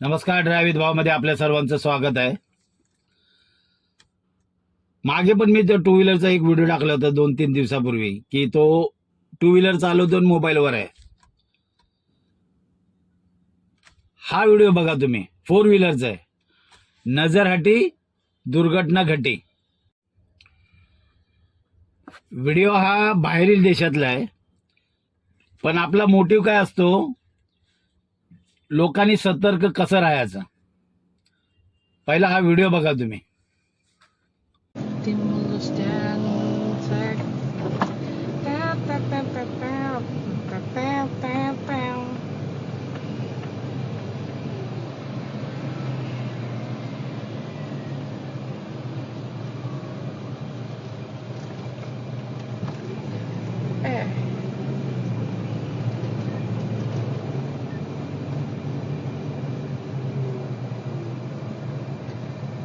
नमस्कार ड्रायव्हित भावमध्ये आपल्या सर्वांचं स्वागत आहे. मागे पण मी तो टू व्हीलरचा एक व्हिडिओ टाकला होता दोन तीन दिवसापूर्वी की तो टू व्हीलर चालवतो मोबाईलवर आहे. हा व्हिडिओ बघा तुम्ही. फोर व्हीलरचा आहे. नजर हटी दुर्घटना घटी. व्हिडिओ हा बाहेरील देशातला आहे. पण आपला मोटिव्ह काय असतो? लोकांनी सतर्क कसं राहायचं? पहिला हा व्हिडिओ बघा तुम्ही.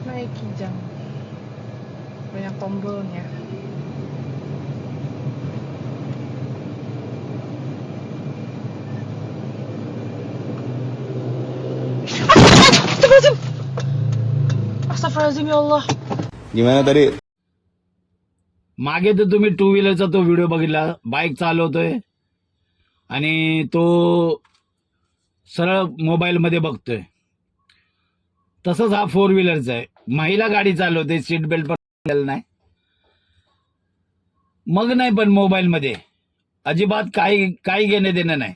Naik kijang banyak tombolnya Astagfirullahaladzim Astagfirullahaladzim ya Allah Gimana tadi? मागे तर तुम्ही टू व्हीलरचा तो व्हिडिओ बघितला बाईक चालवतोय आणि तो सरळ मोबाईलमध्ये बघतोय तसंच हा फोर व्हीलरचा आहे. महिला गाडी चालवते सीट बेल्ट पण नाही. मग नाही पण मोबाईलमध्ये अजिबात काही काही घेणे देणं नाही.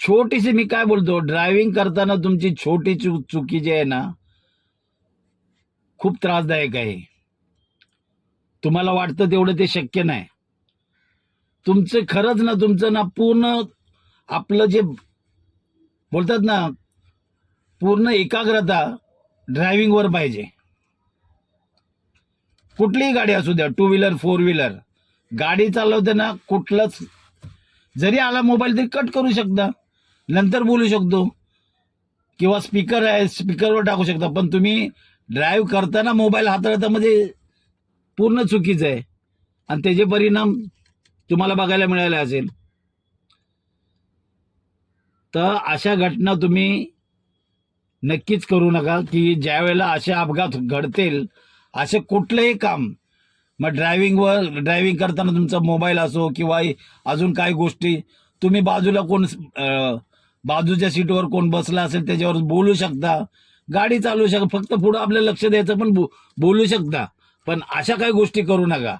छोटीशी मी काय बोलतो ड्रायव्हिंग करताना तुमची छोटी चूक चुकी जी आहे ना खूप त्रासदायक आहे. तुम्हाला वाटतं तेवढं ते शक्य नाही. तुमचं खरंच ना तुमचं ना पूर्ण आपलं जे बोलतात ना पूर्ण एकाग्रता ड्रायव्हिंगवर पाहिजे. कुठलीही गाडी असू द्या टू व्हीलर फोर व्हीलर गाडी चालवताना कुठलंच जरी आला मोबाईल तरी कट करू शकता. नंतर बोलू शकतो. किंवा स्पीकर आहे स्पीकरवर टाकू शकता पण तुम्ही ड्राईव्ह करताना मोबाईल हाताळता म्हणजे पूर्ण चुकीचं आहे. आणि त्याचे परिणाम तुम्हाला बघायला मिळाले असेल. तर अशा घटना तुम्ही नक्कीच करू नका की ज्या वेळेला असे अपघात घडतील असे कुठलंही काम मग ड्रायव्हिंगवर ड्रायव्हिंग करताना तुमचा मोबाईल असो किंवा अजून काही गोष्टी तुम्ही बाजूला कोण बाजूच्या सीटवर कोण बसला असेल त्याच्यावर बोलू शकता. गाडी चालवू शकता. फक्त पुढं आपलं लक्ष द्यायचं पण बो- बोलू शकता. पण अशा काही गोष्टी करू नका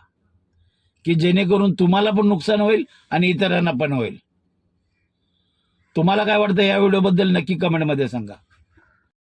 की जेणेकरून तुम्हाला पण नुकसान होईल आणि इतरांना पण होईल. तुम्हाला काय वाटतं या व्हिडिओबद्दल नक्की कमेंटमध्ये सांगा.